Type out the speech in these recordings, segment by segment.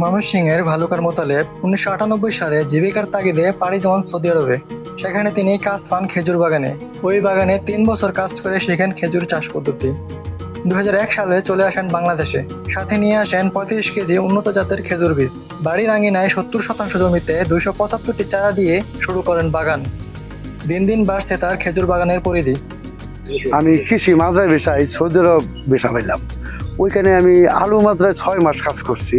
ময়মনসিংহের ভালুকার মোতালেব উনিশশো আটানব্বই সালে জীবিকার তাগিদে পাড়ি জমান সৌদি আরবে। সেখানে তিনি কাজ পান খেজুর বাগানে। ওই বাগানে তিন বছর কাজ করে শিখেন খেজুর চাষ পদ্ধতি। দু হাজার এক সালে চলে আসেন বাংলাদেশে। সাথে নিয়ে আসেন পঁয়ত্রিশ কেজি উন্নত জাতের খেজুর বীজ। বাড়ির আঙিনায় সত্তর শতাংশ জমিতে দুইশো পঁচাত্তরটি চারা দিয়ে শুরু করেন বাগান। দিন দিন বাড়ছে তার খেজুর বাগানের পরিধি। আমি কৃষি মাদ্রায় বিষয়, সৌদি আরব বিষা পাইলাম ওইখানে আমি আলু মাদ্রায় ছয় মাস কাজ করছি।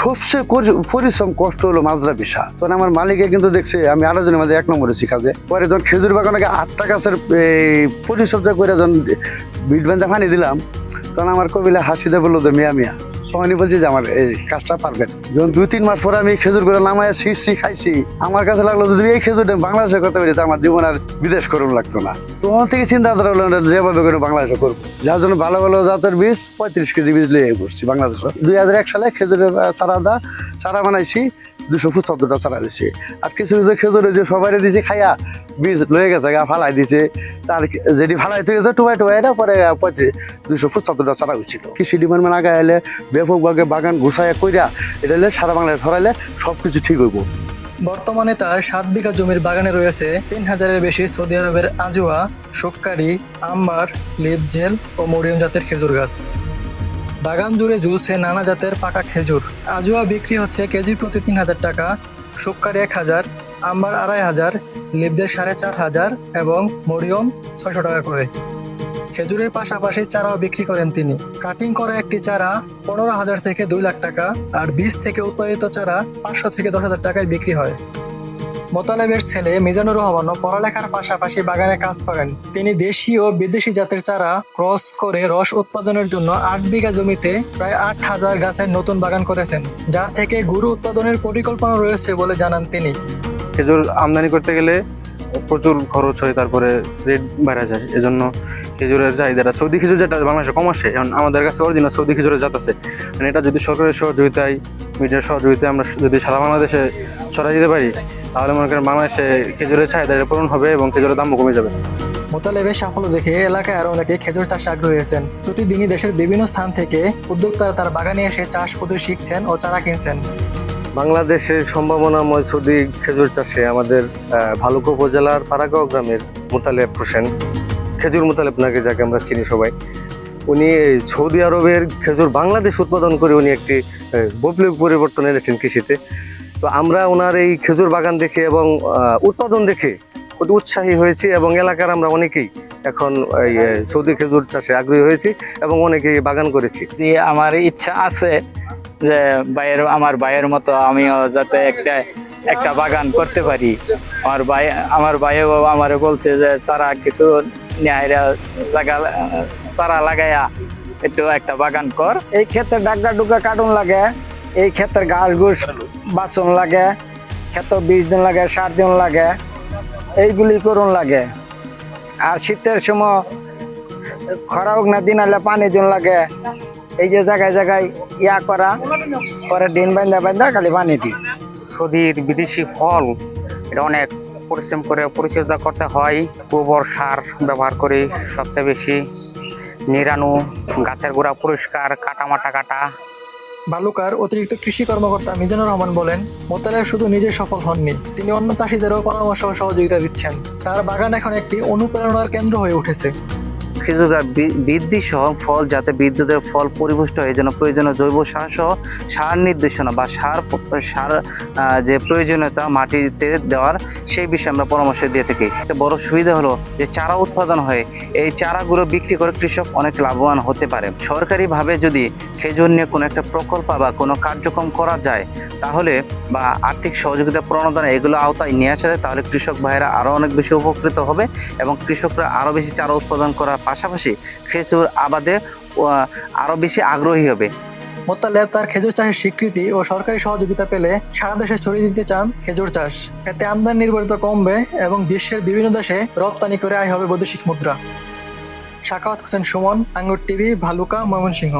সবচেয়ে পরিশ্রম কষ্ট হলো মাজরা পেশা তখন আমার মালিকে কিন্তু দেখছে, আমি আরও জনের মধ্যে এক নম্বরে শিখাতে পরে যখন খেজুর বাগানকে আটটা গাছের, এই পরিচর্যা করে যখন বিট বান্ধা ফানি দিলাম, তখন আমার কবিলা হাসিতে বলল যে, মিয়া মিয়া তখনই বলছি যে আমার এই কাজটা পারবেন। যখন দুই, তিন মাস পরে আমি এই খেজুর করে নামায় শিখছি খাইছি, আমার কাছে লাগল যদি এই খেজুরটা বাংলাদেশে করতে পারি আমার জীবন আর বিদেশ করুন লাগতো না। তখন থেকে চিন্তা ধারা হলো যেভাবে করে বাংলাদেশে করব যার জন্য ভালো ভালো জাতের বীজ, পঁয়ত্রিশ কেজি বীজ লিয়ে করছি বাংলাদেশে। দুই হাজার এক সালে খেজুরের চারা দা, চারা বানাইছি, দুশো ফুট পঁচাত্তরটা চারা দিছি। আর কিছু কিছু খেজুরে যে সবাই দিছি, খাইয়া বীজ লয়ে গেছে, গা ফালাই দিছে। তার যেটি ফালাই থেকে গেছে, টুবাই টুবাই, এটা পরে পঁয়ত্রিশ দুশো পঁচাত্তরটা চারা হয়েছিল কৃষি ডিপার্টমেন্ট আগে এলে ব্যাপকভাবে বাগান ঘুষাইয়া কইরা, এটা সারা বাংলায় ছড়াইলে সব কিছু ঠিক হইব। বর্তমানে তার সাত বিঘা জমির বাগানে রয়েছে তিন হাজারের বেশি সৌদি আরবের আজুয়া শুক্কারি আম্বার লিপজেল ও মরিয়ম জাতের খেজুর গাছ। বাগান জুড়ে ঝুলছে নানা জাতের পাকা খেজুর। আজুয়া বিক্রি হচ্ছে কেজি প্রতি তিন হাজার টাকা শুক্কারি এক হাজার আম্বার আড়াই হাজার লিপজেল সাড়ে চার হাজার এবং মরিয়ম ছয়শো টাকা করে। খেজুরের পাশাপাশি চারাও বিক্রি করেন তিনি। কাটিং করা একটি চারা পনেরো হাজার থেকে দুই লাখ টাকা আর বীজ থেকে উৎপাদিত চারা পাঁচশো থেকে দশ হাজার টাকায় বিক্রি হয়। মোতালেবের ছেলে মিজানুর রহমানও পড়ালেখার পাশাপাশি বাগানে কাজ করেন। তিনি দেশি ও বিদেশি জাতের চারা ক্রস করে রস উৎপাদনের জন্য আট বিঘা জমিতে প্রায় আট হাজার গাছের নতুন বাগান করেছেন, যা থেকে গুরু উৎপাদনের পরিকল্পনা রয়েছে বলে জানান তিনি। খেজুর আমদানি করতে গেলে প্রচুর খরচ হয়, তারপরে রেট বেড়ে যায়। এজন্য খেজুরের চাহিদাটা, সৌদি খেজুর যেটা বাংলাদেশে কম আসে, এখন আমাদের কাছে অরিজিনাল সৌদি খেজুরের জাত আছে। মানে এটা যদি সরকারের সহযোগিতায় মিডিয়ার সহযোগিতায় আমরা যদি সারা বাংলাদেশে ছড়াই দিতে পারি, তাহলে মনে করেন বাংলাদেশে খেজুরের চাহিদাটা পূরণ হবে এবং খেজুরের দামও কমে যাবে। মোতালেবের সাফল্য দেখে এলাকায় আরও অনেকে খেজুর চাষে আগ্রহী হয়েছেন। প্রতিদিনই দেশের বিভিন্ন স্থান থেকে উদ্যোক্তারা তার বাগানে এসে চাষ পদ্ধতি শিখছেন ও চারা কিনছেন। বাংলাদেশের সম্ভাবনাময় সৌদি খেজুর চাষে আমাদের ভালুকা উপজেলার পাড়াগাঁও গ্রামের মোতালেব হোসেন। খেজুর মোতালেব নাকি যাকে আমরা চিনি সবাই। উনি সৌদি আরবের খেজুর বাংলাদেশ উৎপাদন করে উনি একটি বৈপ্লবিক পরিবর্তন এনেছেন কৃষিতে। তো আমরা ওনার এই খেজুর বাগান দেখে এবং উৎপাদন দেখে খুব উৎসাহী হয়েছি এবং এলাকার আমরা অনেকেই এখন এই সৌদি খেজুর চাষে আগ্রহী হয়েছি এবং অনেকেই বাগান করেছি। আমার ইচ্ছা আছে যে ভাইয়ের, আমার ভাইয়ের মতো আমিও যাতে একটা একটা বাগান করতে পারি। আমার ভাই, আমার ভাইও আমারে বলছে যে, চারা কিছু নেহাইরা লাগা, চারা লাগাইয়া একটু একটা বাগান কর। এই ক্ষেত্রে ডাগা ডুগা কাটুন লাগে, এই ক্ষেত্রে ঘাস ঘুষ বাসন লাগে ক্ষেত্র বিশ দিন লাগে সার দিন লাগে, এইগুলি করুন লাগে। আর শীতের সময় খরা হোক না, দিন আলে পানি দিন লাগে। এই যে জায়গায় জায়গায় ইয়া করা পরে দিন বান্ধা বান্ধা খালি বানিয়ে দিই। সৌদির বিদেশি ফল এটা অনেক পরিশ্রম করে পরিচর্যা করতে হয়। গোবর সার ব্যবহার করি সবচেয়ে বেশি। নিরানু গাছের গোড়া পরিষ্কার কাটামাটা কাটা। বালুকার অতিরিক্ত কৃষি কর্মকর্তা মিজানুর রহমান বলেন মোতালেব শুধু নিজে সফল হননি তিনি অন্য চাষিদেরও পরামর্শ সহযোগিতা দিচ্ছেন। তার বাগান এখন একটি অনুপ্রেরণার কেন্দ্র হয়ে উঠেছে। খেজুর গাছ বৃদ্ধি সহ ফল যাতে বিদ্যুতের ফল পরিপুষ্ট হয় যেন প্রয়োজনীয় জৈব সার সহ সার নির্দেশনা বা সার সার যে প্রয়োজনীয়তা মাটিতে দেওয়ার সেই বিষয়ে আমরা পরামর্শ দিয়ে থাকি। বড় সুবিধা হলো যে চারা উৎপাদন হয়, এই চারাগুলো বিক্রি করে কৃষক অনেক লাভবান হতে পারে। সরকারিভাবে যদি খেজুর নিয়ে কোনো একটা প্রকল্প বা কোনো কার্যক্রম করা যায়, তাহলে বা আর্থিক সহযোগিতা প্রণোদনা এগুলো আওতায় নিয়ে আসা যায়, তাহলে কৃষক ভাইয়েরা আরও অনেক বেশি উপকৃত হবে এবং কৃষকরা আরও বেশি চারা উৎপাদন করার পাশাপাশি খেজুর আবাদে আরও বেশি আগ্রহী হবে। মোতালেব তার খেজুর চাষের স্বীকৃতি ও সরকারি সহযোগিতা পেলে সারা দেশে ছড়িয়ে দিতে চান খেজুর চাষ। এতে আমদানি নির্ভরতা কমবে এবং বিশ্বের বিভিন্ন দেশে রপ্তানি করে আয় হবে বৈদেশিক মুদ্রা। শাকাওয়াত হোসেন সুমন, আঙ্গুর টিভি, ভালুকা, ময়মনসিংহ।